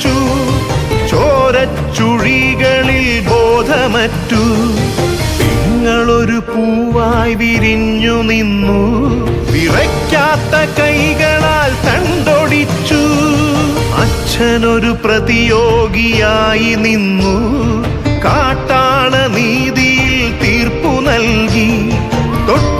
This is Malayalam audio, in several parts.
തിളച്ചു ചോരച്ചുഴികളിൽ ബോധമറ്റു. നിങ്ങളൊരു പൂവായി വിരിഞ്ഞു നിന്നു. വിറയ്ക്കാത്ത കൈകളാൽ തണ്ടൊടിച്ചു. അച്ഛനൊരു പ്രതിയോഗിയായി നിന്നു. കാട്ടാള നീതിയിൽ തീർപ്പു നൽകി. തൊട്ടിലിൽ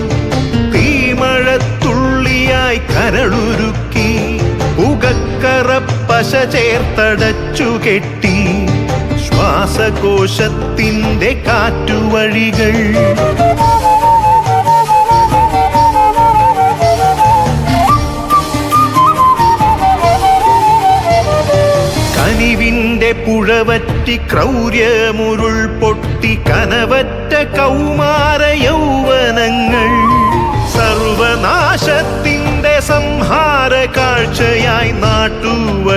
പുകക്കറപ്പശ ചേർത്തടച്ചു കെട്ടി. ശ്വാസകോശത്തിന്റെ കാറ്റുവഴികൾ. കനിവിന്റെ പുഴവറ്റി ക്രൗര്യമുരുൾ പൊട്ടി കനവറ്റ കൗമാര യൗവനങ്ങൾ. സർവനാശത്തിന്റെ സംഹാര കാഴ്ചയായി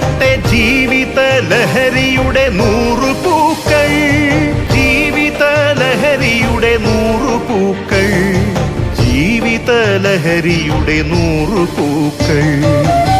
പൂക്കട്ടെ ജീവിത ലഹരിയുടെ നൂറു പൂക്കൾ. ജീവിത ലഹരിയുടെ നൂറു പൂക്കൾ. ജീവിത ലഹരിയുടെ നൂറു പൂക്കൾ.